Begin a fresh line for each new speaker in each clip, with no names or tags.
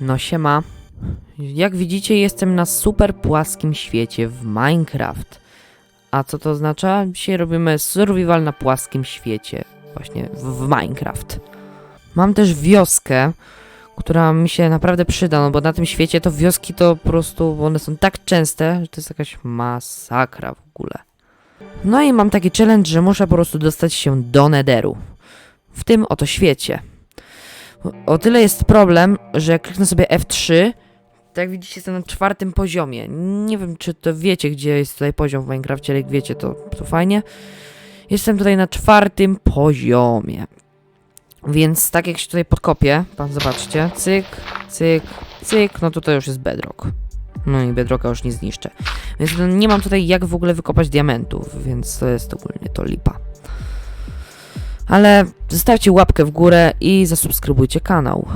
No siema. Jak widzicie, jestem na super płaskim świecie w Minecraft. A co to oznacza? Dzisiaj robimy survival na płaskim świecie. Właśnie w, Minecraft. Mam też wioskę, która mi się naprawdę przyda, no bo na tym świecie to wioski to po prostu, one są tak częste, że to jest jakaś masakra w ogóle. No i mam taki challenge, że muszę po prostu dostać się do Netheru. W tym oto świecie. O tyle jest problem, że jak kliknę sobie F3, to jak widzicie jestem na czwartym poziomie. Nie wiem, czy to wiecie, gdzie jest tutaj poziom w Minecrafcie, ale jak wiecie, to, to fajnie. Jestem tutaj na czwartym poziomie. Więc tak jak się tutaj podkopię, pan zobaczcie, cyk, cyk, cyk, no to już jest bedrock. No i bedrocka już nie zniszczę. Więc nie mam tutaj jak w ogóle wykopać diamentów, więc to jest ogólnie to lipa. Ale zostawcie łapkę w górę i zasubskrybujcie kanał.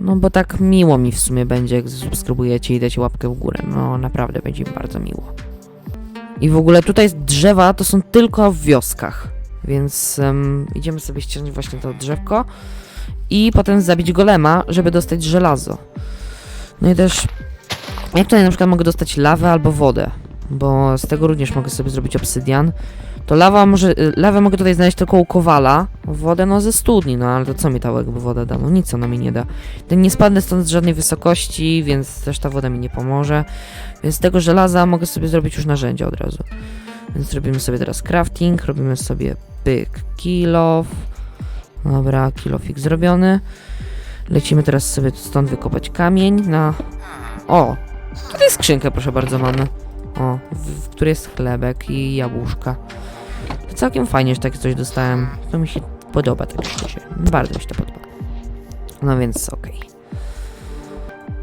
No bo tak miło mi w sumie będzie, jak zasubskrybujecie i dacie łapkę w górę. No naprawdę będzie mi bardzo miło. I w ogóle tutaj drzewa to są tylko w wioskach. Więc em, idziemy sobie ściągnąć właśnie to drzewko i potem zabić golema, żeby dostać żelazo. No i też jak tutaj na przykład mogę dostać lawę albo wodę, bo z tego również mogę sobie zrobić obsydian. To lawa może, y, lawę mogę tutaj znaleźć tylko u Kowala, wodę no ze studni, no ale to co mi ta jakby woda da? No nic ona mi nie da. Ten nie spadnę stąd z żadnej wysokości, więc też ta woda mi nie pomoże. Więc z tego żelaza mogę sobie zrobić już narzędzia od razu. Więc robimy sobie teraz crafting, robimy sobie pyk, kill off. Dobra, kill offik zrobiony. Lecimy teraz sobie stąd wykopać kamień na... O! Tutaj skrzynkę proszę bardzo mamy. O, w, w której jest chlebek i jabłuszka. Całkiem fajnie, że takie coś dostałem. To mi się podoba tak szczerze. Bardzo mi się to podoba. No więc okej.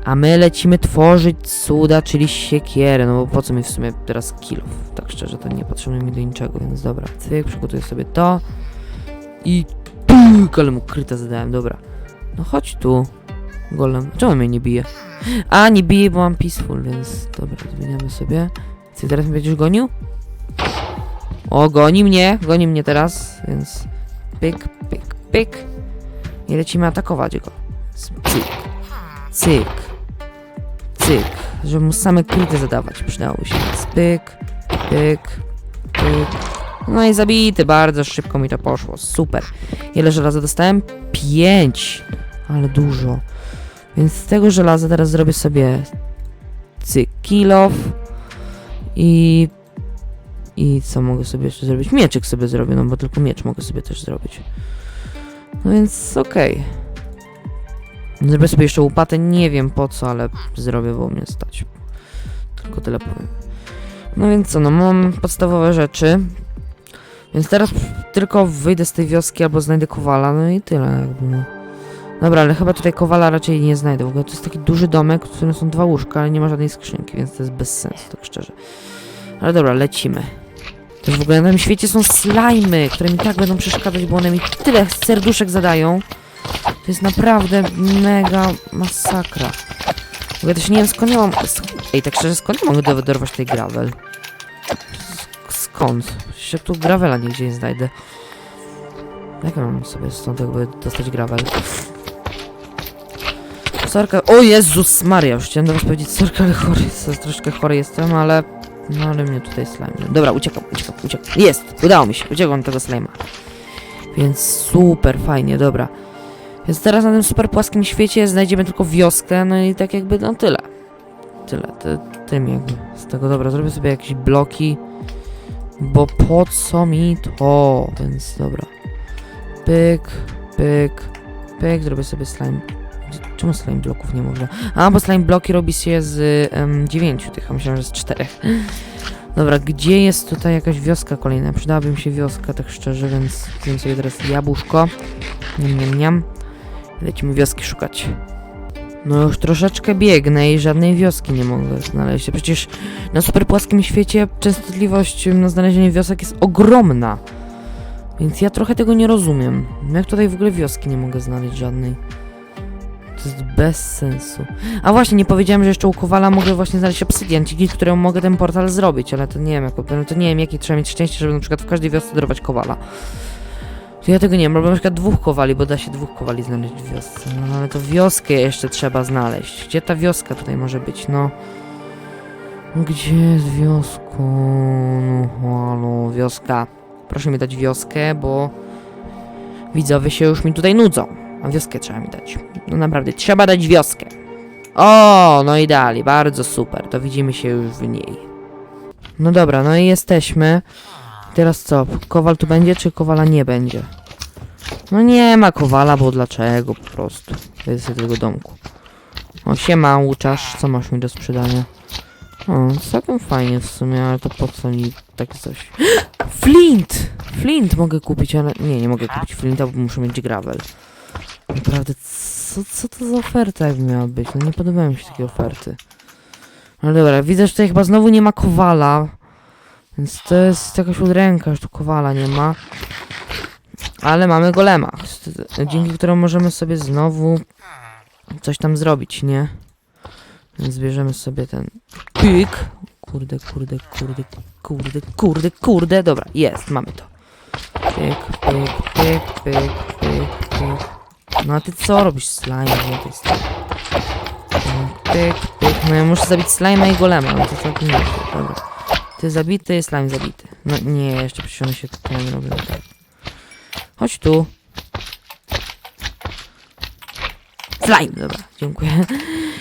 A my lecimy tworzyć cuda, czyli siekierę, no bo po co mi w sumie teraz kilów? Tak szczerze, to nie potrzebuje mi do niczego, więc dobra. Cyk, przygotuję sobie to. I pyk, ale mu kryta zadałem, dobra. No chodź tu, golem. Czemu mnie nie bije? A, nie bije, bo mam peaceful, więc dobra, zmieniamy sobie. Ty teraz mnie będziesz gonił? O, goni mnie, goni mnie teraz, więc pyk, pyk, pyk. I lecimy atakować go. Cyk, cyk, cyk, żeby mu same kryty zadawać, przydałoby się. Więc pyk, pyk, pyk. No i zabity, bardzo szybko mi to poszło, super. Ile żelaza dostałem? Pięć, ale dużo. Więc z tego żelaza teraz zrobię sobie cyk, kill off i i co mogę sobie jeszcze zrobić? Mieczyk sobie zrobię, no bo tylko miecz mogę sobie też zrobić. No więc okej. Zrobię sobie jeszcze łopatę, nie wiem po co, ale zrobię, bo mnie stać. Tylko tyle powiem. No więc co, no mam podstawowe rzeczy. Więc teraz tylko wyjdę z tej wioski albo znajdę kowala, no i tyle jakby no. Dobra, ale chyba tutaj kowala raczej nie znajdę. W ogóle to jest taki duży domek, w którym są dwa łóżka, ale nie ma żadnej skrzynki, więc to jest bez sensu, tak szczerze. Ale dobra, lecimy. Też w ogóle na tym świecie są slajmy, które mi tak będą przeszkadzać, bo one mi tyle serduszek zadają. To jest naprawdę mega masakra. W ogóle też nie wiem skąd ja mam... Ej, tak szczerze, skąd ja mogę do- dorwać tej gravel? Sk- Skąd? Przecież tu gravela nigdzie nie znajdę. Jak ja mam sobie stąd jakby dostać gravel? Sorka... O Jezus Maria, już chciałem do was powiedzieć sorka, ale chory, jest, troszkę chory jestem, ale... No ale mnie tutaj slime. Dobra, uciekam, uciekam, uciekam. Jest! Udało mi się, uciekam od tego slime'a. Więc super, fajnie, dobra. Więc teraz na tym super płaskim świecie znajdziemy tylko wioskę, no i tak jakby, no tyle. Tyle, ty, tym jakby. Z tego, dobra, zrobię sobie jakieś bloki. Bo po co mi to? Więc dobra. Pyk, pyk, pyk, zrobię sobie slime. Czemu slime bloków nie można? A, bo slime bloki robi się z em, dziewięciu tych, a myślałem, że z czterech. Dobra, gdzie jest tutaj jakaś wioska kolejna? Przydałaby mi się wioska, tak szczerze, więc zjem sobie teraz jabłuszko. Niam, niam, niam. Lecimy wioski szukać. No już troszeczkę biegnę i żadnej wioski nie mogę znaleźć. Przecież na super płaskim świecie częstotliwość na znalezienie wiosek jest ogromna. Więc ja trochę tego nie rozumiem. Jak tutaj w ogóle wioski nie mogę znaleźć żadnej? To jest bez sensu. A właśnie, nie powiedziałem, że jeszcze u Kowala mogę właśnie znaleźć obsydian, dzięki któremu mogę ten portal zrobić, ale to nie wiem, jak, to nie wiem, jakie trzeba mieć szczęście, żeby na przykład w każdej wiosce dorwać Kowala. Ja tego nie mam, bo na przykład dwóch kowali, bo da się dwóch kowali znaleźć w wiosce. No ale to wioskę jeszcze trzeba znaleźć. Gdzie ta wioska tutaj może być? No. Gdzie jest wiosko? No halo, wioska. Proszę mi dać wioskę, bo widzowie się już mi tutaj nudzą. A wioskę trzeba mi dać. No naprawdę, trzeba dać wioskę. O, no i dali, bardzo super. To widzimy się już w niej. No dobra, no i jesteśmy. Teraz co? Kowal tu będzie, czy kowala nie będzie? No nie ma kowala, bo dlaczego po prostu? Jest z tego domku. O, siema, Łuczasz, co masz mi do sprzedania? O, całkiem fajnie w sumie, ale to po co mi takie coś? Flint! Flint mogę kupić, ale... Nie, nie mogę kupić Flinta, bo muszę mieć gravel. Naprawdę, co, co to za oferta jakby miała być? No nie podobają mi się takie oferty. No dobra, widzę, że tutaj chyba znowu nie ma kowala. Więc to jest jakaś udręka, że tu kowala nie ma. Ale mamy golema, dzięki któremu możemy sobie znowu coś tam zrobić, nie? Więc bierzemy sobie ten pyk. Kurde, kurde, kurde, kurde, kurde, kurde. Dobra, jest, mamy to. Pyk, pyk, pyk, pyk, pyk, pyk. No a ty co robisz, slime? Nie, to pyk. No ja muszę zabić slime i golema, no to całkiem nieźle, dobra. Ty zabity, slime zabity. No nie, jeszcze przecież one się tutaj nie robią tak. Chodź tu. Slime, dobra, dziękuję.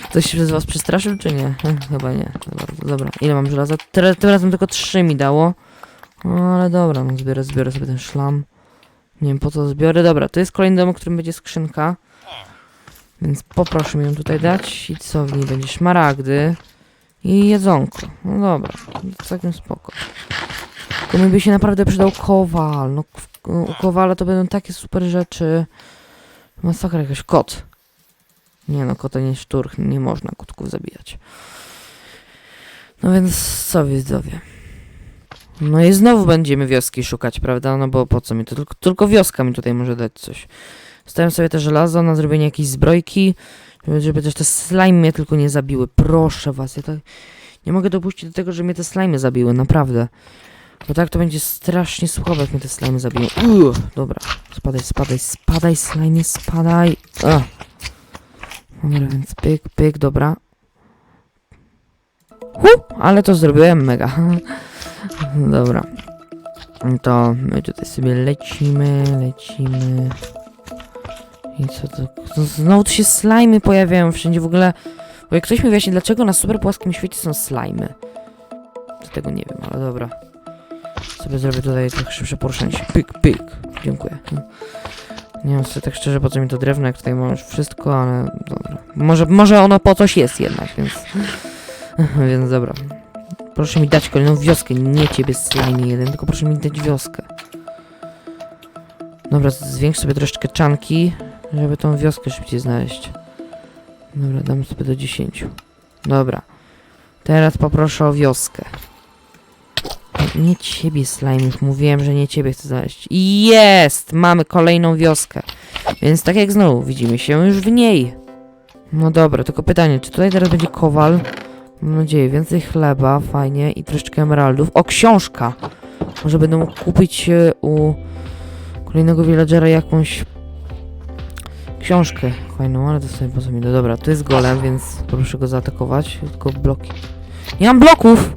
Ktoś się z was przestraszył, czy nie? Hm, Chyba nie. Dobra, dobra. Ile mam żelaza? Tym razem tylko trzy mi dało. No, ale dobra, no zbiorę, zbiorę sobie ten szlam. Nie wiem po co zbiorę. Dobra, to jest kolejny dom, w którym będzie skrzynka. Więc poproszę mi ją tutaj dać. I co w niej będzie? Szmaragdy. I jedzonko. No dobra, całkiem spoko. To mi by się naprawdę przydał kowal. No w- u kowala to będą takie super rzeczy. Masakra jakaś kot. Nie no, kota nie szturch, nie można kotków zabijać. No więc co widzowie? No i znowu będziemy wioski szukać, prawda? No bo po co mi to? Tylko, tylko wioska mi tutaj może dać coś. Stawiam sobie te żelazo na zrobienie jakiejś zbrojki, żeby, też te slime mnie tylko nie zabiły. Proszę was, ja tak nie mogę dopuścić do tego, że mnie te slimy zabiły, naprawdę. Bo tak to będzie strasznie słabe, jak mnie te slimy zabiją. Uuu, dobra, spadaj, spadaj, spadaj, slime, spadaj. Dobra, więc pyk, pyk, dobra. Hu, ale to zrobiłem mega. Dobra. To my tutaj sobie lecimy, lecimy. I co to? znowu tu się slimy pojawiają wszędzie w ogóle. Bo jak ktoś mi wyjaśni, dlaczego na super płaskim świecie są slimy. To tego nie wiem, ale dobra. Sobie zrobię tutaj trochę szybsze poruszanie się. Pyk, pyk. Dziękuję. Nie wiem sobie tak szczerze, po co mi to drewno, jak tutaj mam już wszystko, ale dobra. Może, może ono po coś jest jednak, więc... więc dobra. Proszę mi dać kolejną wioskę, nie ciebie slime jeden, tylko proszę mi dać wioskę. Dobra, zwiększ sobie troszeczkę czanki, żeby tą wioskę szybciej znaleźć. Dobra, dam sobie do 10. Dobra. Teraz poproszę o wioskę. Nie ciebie, slime, mówiłem, że nie ciebie chcę znaleźć. Jest! Mamy kolejną wioskę. Więc tak jak znowu, widzimy się już w niej. No dobra, tylko pytanie, czy tutaj teraz będzie kowal? Mam nadzieję, więcej chleba, fajnie, i troszeczkę emeraldów. O, książka! Może będę mógł kupić e, u kolejnego villagera jakąś książkę fajną, ale to sobie po co mi do. Dobra, to jest golem, więc proszę go zaatakować. Tylko bloki. Nie mam bloków!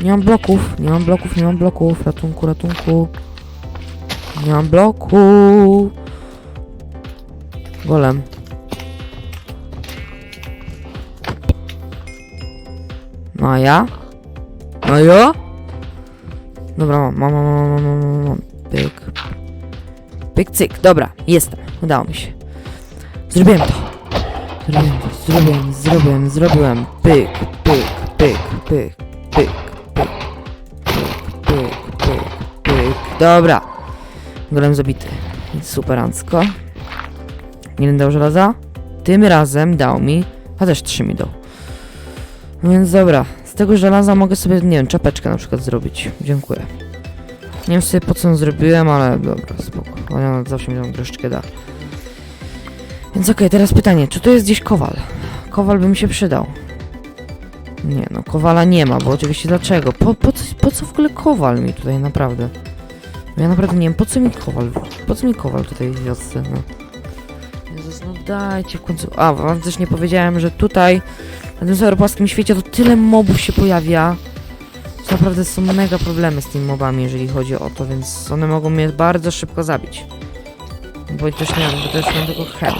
Nie mam bloków, nie mam bloków, nie mam bloków. Ratunku, ratunku. Nie mam bloku. Golem. No a ja? No ja? Dobra, mam, mam, mam, mam, mam, mam. Pyk. Pyk, cyk. Dobra, jestem. Udało mi się. Zrobiłem to. Zrobiłem to. Zrobiłem, zrobiłem, zrobiłem. Pyk, pyk, pyk, pyk, pyk, pyk, pyk, pyk, pyk, pyk. Dobra. Golem zabity. Superancko. Jeden dał żelaza. Tym razem dał mi, a też trzy mi dał. No więc dobra, z tego żelaza mogę sobie, nie wiem, czapeczkę na przykład zrobić. Dziękuję. Nie wiem sobie po co zrobiłem, ale dobra, spoko. Ona zawsze mi tam troszeczkę da. Więc okej, teraz pytanie, czy tu jest gdzieś kowal? Kowal by mi się przydał. Nie no, kowala nie ma, bo oczywiście dlaczego? Po, po, co, po co w ogóle kowal mi tutaj, naprawdę? Ja naprawdę nie wiem, po co mi kowal? Po co mi kowal tutaj w wiosce, no? Jezus, no dajcie w końcu... A, wam też nie powiedziałem, że tutaj, na tym cyberpłaskim świecie, to tyle mobów się pojawia. że Naprawdę są mega problemy z tymi mobami, jeżeli chodzi o to, więc one mogą mnie bardzo szybko zabić. Bo też nie bo też mam tylko chem.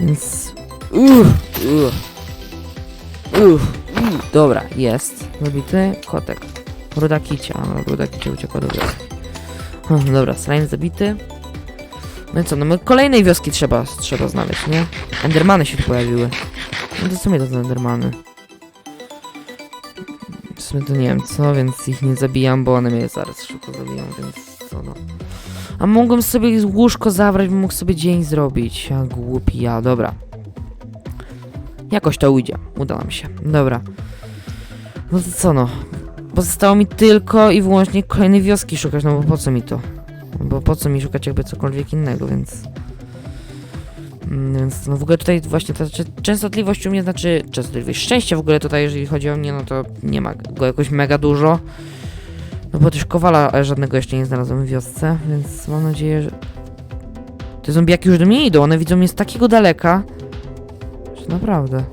Więc... Uff, uff. Uff, uff. Dobra, jest. Zabity kotek. Ruda kicia, ruda kicia uciekła do wioski. Dobra, slime zabity. No i co, no my kolejnej wioski trzeba, trzeba znaleźć, nie? Endermany się pojawiły. No to co mnie to za endermany? W sumie to nie wiem co, więc ich nie zabijam, bo one mnie zaraz szybko zabiją, więc co no. A mogłem sobie łóżko zabrać, bym mógł sobie dzień zrobić. A głupi ja, dobra. Jakoś to ujdzie, uda nam się. Dobra. No to co no? Pozostało mi tylko i wyłącznie kolejnej wioski szukać, no bo po co mi to? Bo po co mi szukać jakby cokolwiek innego, więc... Mm, Więc no w ogóle tutaj właśnie ta częstotliwość u mnie znaczy częstotliwość szczęścia w ogóle tutaj jeżeli chodzi o mnie, no to nie ma go jakoś mega dużo. No bo też kowala żadnego jeszcze nie znalazłem w wiosce, więc mam nadzieję, że... Te zombiaki już do mnie idą, one widzą mnie z takiego daleka, że naprawdę.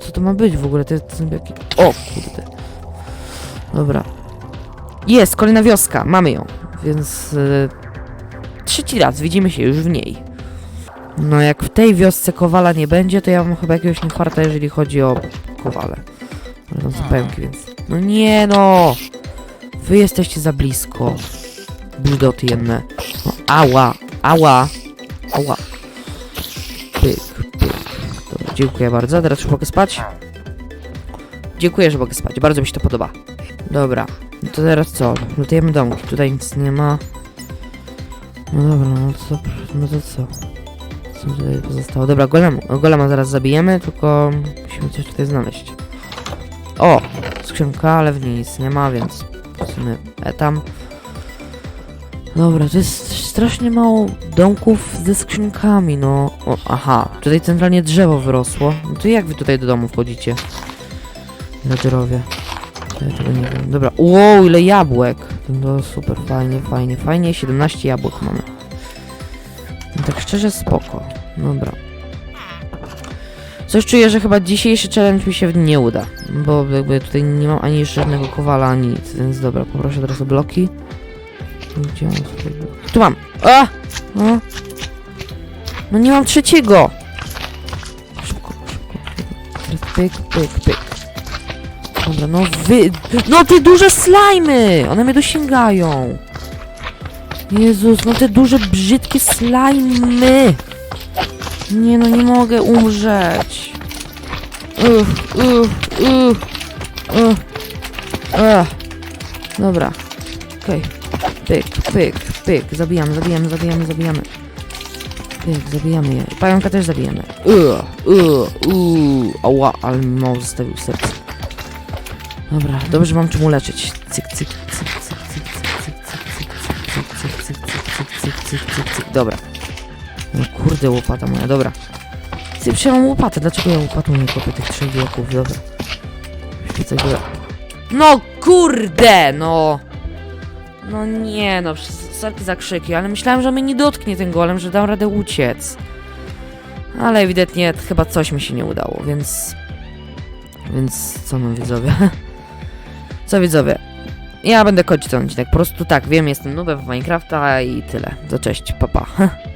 Co to ma być w ogóle, te, te zombiaki? O kurde. Dobra. Jest, kolejna wioska, mamy ją, więc... Yy, trzeci raz, widzimy się już w niej. No jak w tej wiosce kowala nie będzie, to ja mam chyba jakiegoś niefarta, jeżeli chodzi o kowale. Ale tam są pęki, więc... No nie no! Wy jesteście za blisko. Bludoty jedne. No, ała, ała, ała. Pyk, pyk. Dobra, dziękuję bardzo. Teraz już mogę spać? Dziękuję, że mogę spać. Bardzo mi się to podoba. Dobra. No to teraz co? Lutujemy domki. Tutaj nic nie ma. No dobra, no to, no to co? Co tutaj pozostało? Dobra, golem, golema zaraz zabijemy, tylko musimy coś tutaj znaleźć. O! Skrzynka, ale w niej nic nie ma, więc w sumie e, tam. Dobra, to jest strasznie mało domków ze skrzynkami, no. O, aha, tutaj centralnie drzewo wyrosło. No to jak wy tutaj do domu wchodzicie? Ledgerowie. Ja tego nie wiem. Dobra, wow, ile jabłek! No super, fajnie, fajnie, fajnie. 17 jabłek mamy. Tak szczerze spoko. Dobra. Coś czuję, że chyba dzisiejszy challenge mi się nie uda, bo jakby tutaj nie mam ani żadnego kowala, ani nic, więc dobra, poproszę teraz o bloki. Gdzie mam? Tu mam! A! No. no nie mam trzeciego! Szybko, szybko, pyk, pyk, pyk. Dobra, no wy... No te duże slajmy! One mnie dosięgają! Jezus, no te duże, brzydkie slajmy! Nie no, nie mogę umrzeć. Uff, uff, uff, uff. Ach. Dobra. Okej. Pyk, pyk, pyk. Zabijamy, zabijamy, zabijamy, zabijamy. Pyk, zabijamy je. Pająka też zabijemy. Uff, uff, uff. Ała, ale mi mało zostawił serce. Dobra, dobrze mam czemu leczyć. Dobra. No kurde, łopata moja, dobra. Ty, mam łopatę, dlaczego ja łopatą nie kopię tych trzech bloków, dobra. No kurde, no! No nie, no, sorki za krzyki, ale myślałem, że mnie nie dotknie ten golem, że dam radę uciec. Ale ewidentnie chyba coś mi się nie udało, więc... Więc co no widzowie? Co widzowie? Ja będę kończyć ten odcinek, po prostu tak, wiem, jestem nubem w Minecrafta i tyle. To cześć, papa. Pa.